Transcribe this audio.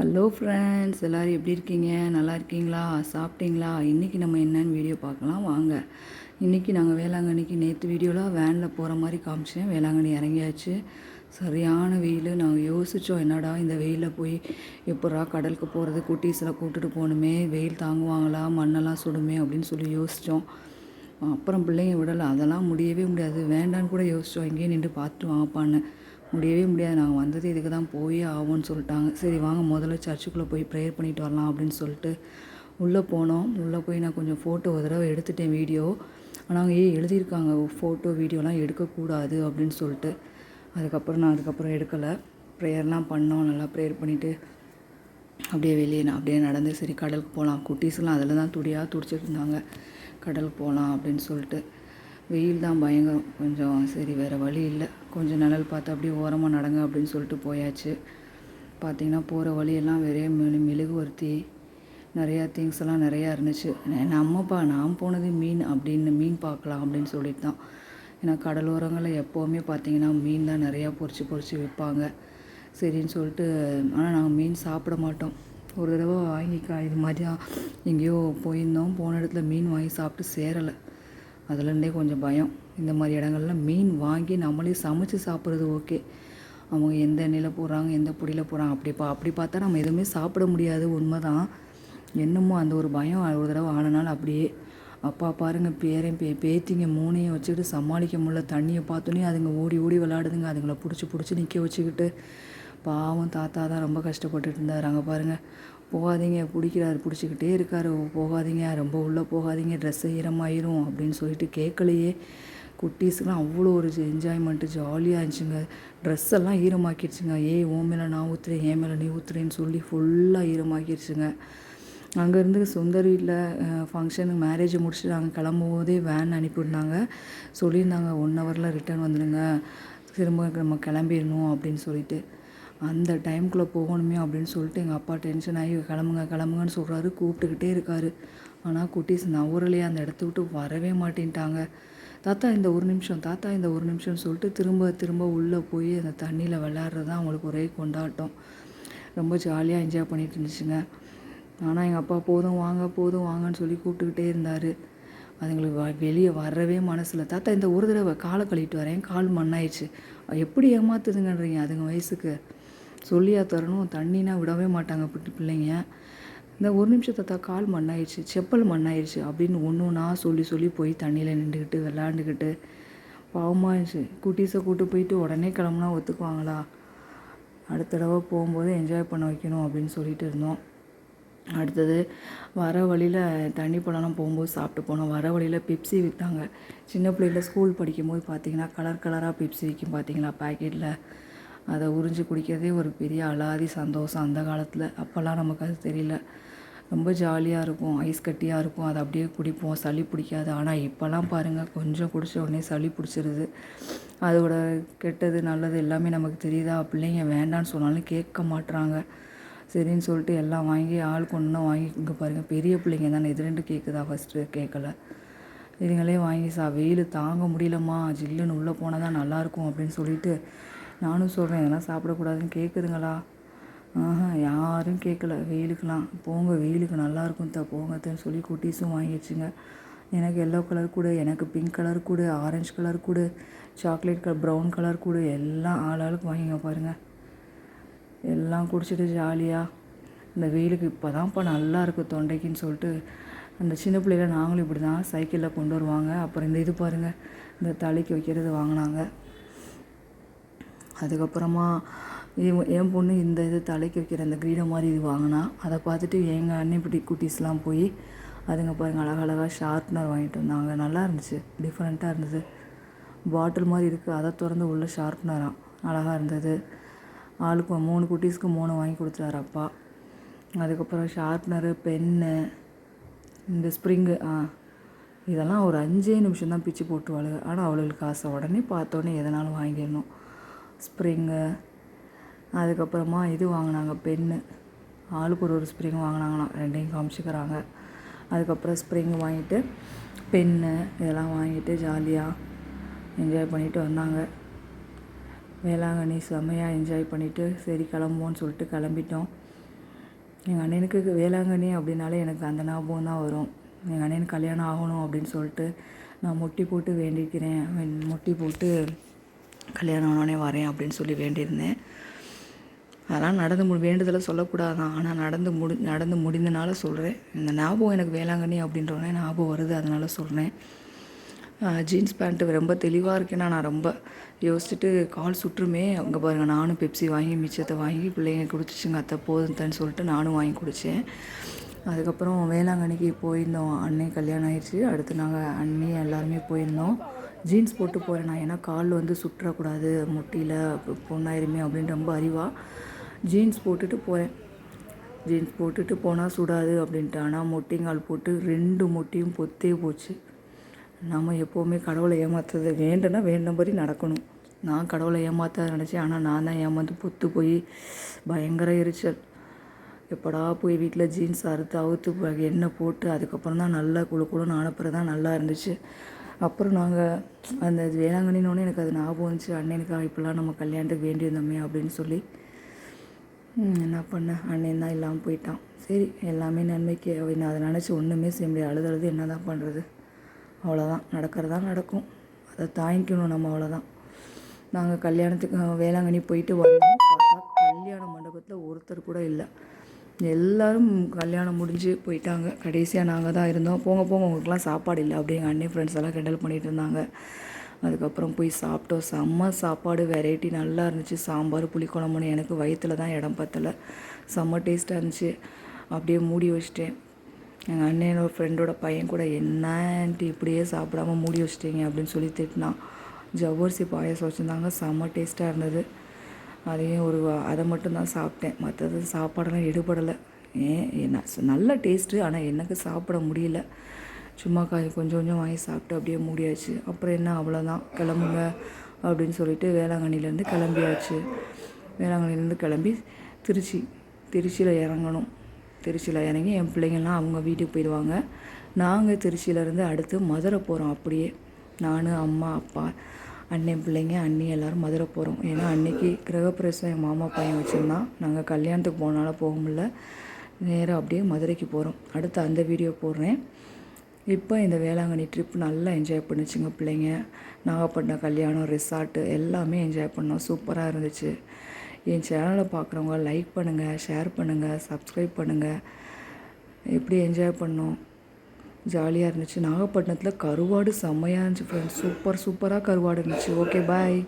Hello friends எல்லோரும் எப்படி இருக்கீங்க? நல்லா இருக்கீங்களா? சாப்பிட்டீங்களா? இன்றைக்கி நம்ம என்னென்னு வீடியோ பார்க்கலாம். வாங்க. இன்றைக்கி நாங்கள் வேளாங்கண்ணிக்கு நேற்று வீடியோலாம் வேனில் போகிற மாதிரி காமிச்சேன். வேளாங்கண்ணி இறங்கியாச்சு. சரியான வெயில். நாங்கள் யோசித்தோம் என்னடா இந்த வெயிலில் போய் எப்படா கடலுக்கு போகிறது குட்டீஸில் கூப்பிட்டுட்டு போகணுமே. வெயில் தாங்குவாங்களா? மண்ணெல்லாம் சுடுமே அப்படின்னு சொல்லி யோசித்தோம் அப்புறம் பிள்ளைங்க விடலை. அதெல்லாம் முடியவே முடியாது. வேண்டான்னு கூட யோசித்தோம் இங்கேயே நின்று பார்த்துட்டு வாங்கப்பான்னு. முடியவே முடியாது. நாங்கள் வந்தது இதுக்கு தான் போயே ஆகும்னு சொல்லிட்டாங்க. சரி வாங்க முதல்ல சர்ச்சுக்குள்ளே போய் ப்ரேயர் பண்ணிட்டு வரலாம் அப்படின்னு சொல்லிட்டு உள்ளே போனோம். உள்ளே போய் நான் கொஞ்சம் ஃபோட்டோ ஒரு தடவை எடுத்துட்டேன் வீடியோ ஆனால் ஏன் எழுதியிருக்காங்க. ஃபோட்டோ வீடியோலாம் எடுக்கக்கூடாது அப்படின்னு சொல்லிட்டு. அதுக்கப்புறம் நான் அதுக்கப்புறம் எடுக்கலை. ப்ரேயர்லாம் பண்ணோம். நல்லா ப்ரேயர் பண்ணிவிட்டு அப்படியே வெளியே நான் அப்படியே நடந்து சரி கடலுக்கு போகலாம் குட்டீஸ்லாம் அதில் தான் துடியாக துடிச்சிட்டு இருந்தாங்க. கடலுக்கு போகலாம் அப்படின்னு சொல்லிட்டு. வெயில் தான் பயங்கரம். கொஞ்சம் சரி வேறு வழி இல்லை. கொஞ்சம் நிழல் பார்த்து அப்படியே ஓரமாக நடங்க அப்படின்னு சொல்லிட்டு போயாச்சு. பார்த்திங்கன்னா போகிற வழியெல்லாம் வெறைய மெழு மெழுகுவர்த்தி நிறையா திங்ஸ் எல்லாம் நிறையா இருந்துச்சு. நம்மப்பா நான் போனது மீன் அப்படின்னு மீன் பார்க்கலாம் அப்படின்னு சொல்லிட்டு தான் ஏன்னா கடலோரங்களில் எப்போவுமே பார்த்திங்கன்னா மீன் தான் நிறையா பொறிச்சு பொறிச்சு விற்பாங்க. சரின்னு சொல்லிட்டு ஆனால் நாங்கள் மீன் சாப்பிட மாட்டோம். ஒரு தடவை வாங்கிக்கா இது மாதிரியா எங்கேயோ போயிருந்தோம். போன இடத்துல மீன் வாங்கி சாப்பிட்டு சேரலை. அதுலேருந்தே கொஞ்சம் பயம். இந்த மாதிரி இடங்கள்ல மீன் வாங்கி நம்மளே சமைச்சு சாப்பிட்றது ஓகே. அவங்க எந்த எண்ணெயில் போடுறாங்க எந்த பொடியில் போடுறாங்க அப்படி பா அப்படி பார்த்தா நம்ம எதுவுமே சாப்பிட முடியாது. உண்மை தான் என்னமோ அந்த ஒரு பயம் ஒரு தடவை ஆனனால அப்படியே அப்பா பாருங்கள் பேரன் பே பேத்திங்க மூணையும் வச்சுக்கிட்டு சமாளிக்க முடியல. தண்ணியை பார்த்தோன்னே அதுங்க ஓடி ஓடி விளாடுதுங்க அதுங்களை பிடிச்சி பிடிச்சி நிற்க வச்சுக்கிட்டு பாவம் தாத்தா தான் ரொம்ப கஷ்டப்பட்டுட்டு இருந்தார். அங்கே பாருங்கள் போகாதீங்க. பிடிக்கிறாரு. பிடிச்சிக்கிட்டே இருக்கார். போகாதீங்க. ரொம்ப உள்ளே போகாதீங்க. ட்ரெஸ்ஸு ஈரமாயிரும் அப்படின்னு சொல்லிட்டு கேட்கலையே. குட்டீஸுக்கெலாம் அவ்வளோ ஒரு என்ஜாய்மெண்ட்டு ஜாலியாக இருந்துச்சுங்க. ட்ரெஸ் எல்லாம் ஈரமாக்கிடுச்சுங்க. ஏய் ஓ மேலே நான் ஊற்றுறேன் ஏன் மேலே நீ ஊற்றுறேன்னு சொல்லி ஃபுல்லாக ஈரமாக்கிடுச்சுங்க. அங்கேருந்து சொந்த வீட்டில் ஃபங்க்ஷனுக்கு மேரேஜ் முடிச்சுட்டு நாங்கள் கிளம்பும் போதே வேன் அனுப்பிவிட்னாங்க சொல்லியிருந்தாங்க ஒன் ஹவரில் ரிட்டர்ன் வந்துடுங்க திரும்ப நம்ம கிளம்பிடணும் அப்படின்னு சொல்லிட்டு. அந்த டைம்குள்ளே போகணுமே அப்படின்னு சொல்லிட்டு எங்கள் அப்பா டென்ஷன் ஆகி கிளம்புங்க கிளம்புங்கன்னு சொல்கிறாரு கூப்பிட்டுக்கிட்டே இருக்கார். ஆனால் குட்டீஸ் நவரலையே அந்த இடத்த விட்டு வரவே மாட்டேன்ட்டாங்க. தாத்தா இந்த ஒரு நிமிஷம் தாத்தா இந்த ஒரு நிமிஷம்னு சொல்லிட்டு திரும்ப திரும்ப உள்ளே போய் அந்த தண்ணியில் விளையாடுறது தான் அவங்களுக்கு ஒரே கொண்டாட்டம். ரொம்ப ஜாலியாக என்ஜாய் பண்ணிட்டு இருந்துச்சுங்க. ஆனால் எங்கள் அப்பா போதும் வாங்க போதும் வாங்கன்னு சொல்லி கூப்பிட்டுக்கிட்டே இருந்தார். அதுங்களுக்கு வெளியே வரவே மனசில் தாத்தா இந்த ஒரு தடவை காலை கழிட்டு வரேன். கால் மண்ணாயிடுச்சு. எப்படி ஏமாத்துதுங்கன்றீங்க அதுங்க வயசுக்கு. சொல்லியா தரணும். தண்ணினா விடவே மாட்டாங்க பிட்டு பிள்ளைங்க. இந்த ஒரு நிமிஷத்தை கால் மண்ணாயிடுச்சு செப்பல் மண்ணாயிடுச்சு அப்படின்னு ஒன்று ஒன்றா சொல்லி சொல்லி போய் தண்ணியில் நின்றுக்கிட்டு விளாண்டுக்கிட்டு பாவமாக இருந்துச்சு. குட்டீஸை கூட்டு போயிட்டு உடனே கிளம்புனா ஒத்துக்குவாங்களா? அடுத்த தடவை போகும்போது என்ஜாய் பண்ண வைக்கணும் அப்படின்னு சொல்லிட்டு இருந்தோம். அடுத்தது வர வழியில் தண்ணி பழம்லாம் போகும்போது சாப்பிட்டு போனோம். வர வழியில் பெப்சி விற்றாங்க சின்ன பிள்ளையில் ஸ்கூல் படிக்கும்போது பார்த்தீங்கன்னா கலர் கலராக பெப்சி விற்கும் பார்த்தீங்களா பேக்கெட்டில் அதை உறிஞ்சி குடிக்கிறதே ஒரு பெரிய அலாதி சந்தோஷம் அந்த காலத்தில். அப்போல்லாம் நமக்கு அது தெரியல. ரொம்ப ஜாலியாக இருக்கும். ஐஸ் கட்டியாக இருக்கும். அதை அப்படியே குடிப்போம். சளி பிடிக்காது. ஆனால் இப்போல்லாம் பாருங்கள் கொஞ்சம் குடித்த உடனே சளி பிடிச்சிருது. அதோட கெட்டது நல்லது எல்லாமே நமக்கு தெரியுதா? பிள்ளைங்க வேண்டான்னு சொன்னாலும் கேட்க மாட்டுறாங்க சரின்னு சொல்லிட்டு எல்லாம் வாங்கி ஆள் கொண்டு வாங்கி இங்கே பாருங்கள் பெரிய பிள்ளைங்க தானே. இது ரெண்டு கேட்குதா ஃபஸ்ட்டு கேட்கல இதுங்களே வாங்கி சா வெயில் தாங்க முடியலம்மா. ஜில்லுன்னு உள்ளே போனால் தான் நல்லாயிருக்கும் அப்படின்னு சொல்லிட்டு நானும் சொல்கிறேன் இதெல்லாம் சாப்பிடக்கூடாதுன்னு கேட்குதுங்களா ஆஹா யாரும் கேட்கல வெயிலுக்கெலாம் போங்க வெயிலுக்கு நல்லாயிருக்கும் த போங்கத்தன்னு சொல்லி குட்டீஸும் வாங்கிடுச்சுங்க. எனக்கு எல்லோ கலர் கூட எனக்கு பிங்க் கலர் கூட ஆரஞ்சு கலர் கூட சாக்லேட் கலர் ப்ரௌன் கலர் கூட எல்லாம் ஆள் ஆளுக்கு வாங்கிங்க பாருங்கள் எல்லாம் குடிச்சிட்டு ஜாலியாக இந்த வெயிலுக்கு இப்போ தான்ப்பா நல்லா இருக்குது தொண்டைக்குன்னு சொல்லிட்டு அந்த சின்ன பிள்ளையில நாங்களும் இப்படி தான் சைக்கிளில் கொண்டு வருவாங்க. அப்புறம் இந்த இது பாருங்கள் இந்த தலைக்கு வைக்கிறது வாங்கினாங்க. அதுக்கப்புறமா என் பொண்ணு இந்த இது தலைக்கு வைக்கிற அந்த கிரீடம் மாதிரி இது வாங்கினா அதை பார்த்துட்டு எங்கள் அன்னிப்பட்டி குட்டீஸ்லாம் போய் அதுங்க பாருங்கள் அழகழகாக ஷார்ப்னர் வாங்கிட்டு வந்தாங்க. நல்லா இருந்துச்சு. டிஃப்ரெண்ட்டாக இருந்தது. பாட்டில் மாதிரி இருக்குது அதை திறந்து உள்ள ஷார்ப்னராக அழகாக இருந்தது. ஆளுக்கு மூணு குட்டீஸ்க்கு மூணு வாங்கி கொடுத்தாரு அப்பா. அதுக்கப்புறம் ஷார்ப்னரு பென்னு இந்த ஸ்ப்ரிங்கு ஆ. இதெல்லாம் ஒரு அஞ்சே நிமிஷம் தான் பிச்சு போட்டுவாளுங்க ஆனால் அவளுக்கு காசை உடனே பார்த்தோன்னே எதனாலும் வாங்கிடணும். ஸ்ப்ரிங்கு. அதுக்கப்புறமா இது வாங்கினாங்க பென்னு. ஆளுக்கு ஒரு ஒரு ஸ்ப்ரிங் வாங்கினாங்களாம் ரெண்டையும் காமிச்சிக்கிறாங்க. அதுக்கப்புறம் ஸ்ப்ரிங் வாங்கிட்டு பென்னு இதெல்லாம் வாங்கிட்டு ஜாலியாக என்ஜாய் பண்ணிட்டு வந்தாங்க. வேளாங்கண்ணி செம்மையாக என்ஜாய் பண்ணிவிட்டு சரி கிளம்புவோன்னு சொல்லிட்டு கிளம்பிட்டோம். எங்கள் அண்ணனுக்கு வேளாங்கண்ணி அப்படின்னாலே எனக்கு அந்த ஞாபகம் தான் வரும். எங்கள் அண்ணனுக்கு கல்யாணம் ஆகணும் அப்படின்னு சொல்லிட்டு நான் முட்டி போட்டு வேண்டிக்கிறேன். முட்டி போட்டு கல்யாணம் ஆனோடனே வரேன் அப்படின்னு சொல்லி வேண்டியிருந்தேன். அதெல்லாம் நடந்து முடி வேண்டுதலை சொல்லக்கூடாதான். ஆனால் நடந்து முடி நடந்து முடிந்தனால சொல்கிறேன் இந்த ஞாபகம் எனக்கு வேளாங்கண்ணி அப்படின்றோடனே ஞாபகம் வருது அதனால் சொல்கிறேன் ஜீன்ஸ் பேண்ட்டு ரொம்ப தெளிவாக இருக்கேன்னா நான் ரொம்ப யோசிச்சுட்டு கால் சுற்றுமே அங்கே பாருங்கள் நானும் பெப்சி வாங்கி மிச்சத்தை வாங்கி பிள்ளைங்க குடிச்சிச்சுங்க அத்தை போதும் சொல்லிட்டு நானும் வாங்கி குடித்தேன் அதுக்கப்புறம் வேளாங்கண்ணிக்கு போயிருந்தோம். அண்ணன் கல்யாணம் ஆயிடுச்சு. அடுத்து நாங்கள் அண்ணி எல்லாருமே போயிருந்தோம். ஜீன்ஸ் போட்டு போகிறேன் நான் ஏன்னா கால் வந்து சுற்றக்கூடாது முட்டியில் பொண்ணாயிருமே அப்படின்னு ரொம்ப அறிவாக ஜீன்ஸ் போட்டுட்டு போகிறேன் ஜீன்ஸ் போட்டுட்டு போனால் சுடாது அப்படின்ட்டு. ஆனால் மொட்டிங்கால் போட்டு ரெண்டு முட்டியும் பொத்தே போச்சு. நம்ம எப்போவுமே கடவுளை ஏமாத்துறது வேண்டுனா வேண்டபடி நடக்கணும். நான் கடவுளை ஏமாத்த நினச்சேன். ஆனால் நான் தான் ஏமாந்து பொத்து போய் பயங்கர எரிச்சல். எப்படா போய் வீட்டில் ஜீன்ஸ் அறுத்து அவுத்து எண்ணெய் போட்டு அதுக்கப்புறம் தான் நல்லா குழு குழுன்னு அனுப்புறது தான் நல்லா இருந்துச்சு. அப்புறம் நாங்கள் அந்த வேளாங்கண்ணினோடனே எனக்கு அது ஞாபகம் வந்துச்சு. அண்ணனுக்கு இப்போல்லாம் நம்ம கல்யாணத்துக்கு வேண்டியிருந்தோமே அப்படின்னு சொல்லி. என்ன பண்ண? அண்ணன் தான் இல்லாமல் போயிட்டான். சரி எல்லாமே நன்மைக்கு நான் அதை நினச்சி ஒன்றுமே செய்ய முடியாது. அழுது அழுது என்ன தான் பண்ணுறது அவ்வளோதான் நடக்கிறதா நடக்கும். அதை தாங்கிக்கணும் நம்ம அவ்வளோதான் நாங்கள் கல்யாணத்துக்கு வேளாங்கண்ணி போயிட்டு வந்தோம். பார்த்தா கல்யாண மண்டபத்தில் ஒருத்தர் கூட இல்லை. எல்லோரும் கல்யாணம் முடிஞ்சு போயிட்டாங்க. கடைசியாக நாங்கள் தான் இருந்தோம். போங்க போங்க உங்களுக்குலாம் சாப்பாடு இல்லை அப்படி எங்கள் அண்ணன் ஃப்ரெண்ட்ஸ் எல்லாம் கிண்டல் பண்ணிட்டு இருந்தாங்க. அதுக்கப்புறம் போய் சாப்பிட்டோம். செம்ம சாப்பாடு வெரைட்டி நல்லா இருந்துச்சு. சாம்பார் புளிக்குழம்புன்னு எனக்கு வயிற்றுல தான் இடம் பத்தலை. செம்ம டேஸ்ட்டாக இருந்துச்சு. அப்படியே மூடி வச்சிட்டேன். எங்கள் அண்ணனோட ஃப்ரெண்டோட பையன் கூட என்ன இப்படியே சாப்பிடாம மூடி வச்சிட்டீங்க? அப்படின்னு சொல்லி திட்டினான். ஜவ்வரிசி பாயாசம் வச்சுருந்தாங்க. செம்ம டேஸ்ட்டாக இருந்தது. அதையும் ஒரு வா- அதை மட்டும் தான் சாப்பிட்டேன். மற்றது சாப்பாடெல்லாம் எடுபடலை. ஏன் என்ன நல்ல டேஸ்ட்டு ஆனால் எனக்கு சாப்பிட முடியல. சும்மா காய் கொஞ்சம் கொஞ்சம் வாங்கி சாப்பிட்டு அப்படியே மூடியாச்சு. அப்புறம் என்ன அவ்வளோதான் கிளம்புங்க அப்படின்னு சொல்லிட்டு வேளாங்கண்ணிலேருந்து கிளம்பியாச்சு. வேளாங்கண்ணிலேருந்து கிளம்பி திருச்சி திருச்சியில் இறங்கணும். திருச்சியில் இறங்கி என் பிள்ளைங்கள்லாம் அவங்க வீட்டுக்கு போயிடுவாங்க. நாங்கள் திருச்சியிலேருந்து அடுத்து மதுரை போகிறோம் அப்படியே. நான் அம்மா அப்பா அண்ணன் பிள்ளைங்க அண்ணி எல்லோரும் மதுரை போகிறோம் ஏன்னா அன்னைக்கு கிரகப்பிரவேசம் எங்கள் மாமா பையன் வச்சுருந்தான் நாங்கள் கல்யாணத்துக்கு போனால போக முடியல. நேராக அப்படியே மதுரைக்கு போகிறோம் அடுத்து அந்த வீடியோ போடுறேன். இப்போ இந்த வேளாங்கண்ணி ட்ரிப் நல்லா என்ஜாய் பண்ணுச்சுங்க பிள்ளைங்க. நாகப்பட்டினம் கல்யாணம் ரிசார்ட்டு எல்லாமே என்ஜாய் பண்ணோம். சூப்பராக இருந்துச்சு. என் சேனலை பார்க்குறவங்க லைக் பண்ணுங்கள் ஷேர் பண்ணுங்கள் சப்ஸ்கிரைப் பண்ணுங்கள் எப்படி என்ஜாய் பண்ணோம்? ஜாலியாக இருந்துச்சு. நாகப்பட்டினத்தில் கருவாடு செம்மையாக இருந்துச்சு ஃப்ரெண்ட்ஸ் சூப்பர் சூப்பராக கருவாடு இருந்துச்சு. Okay bye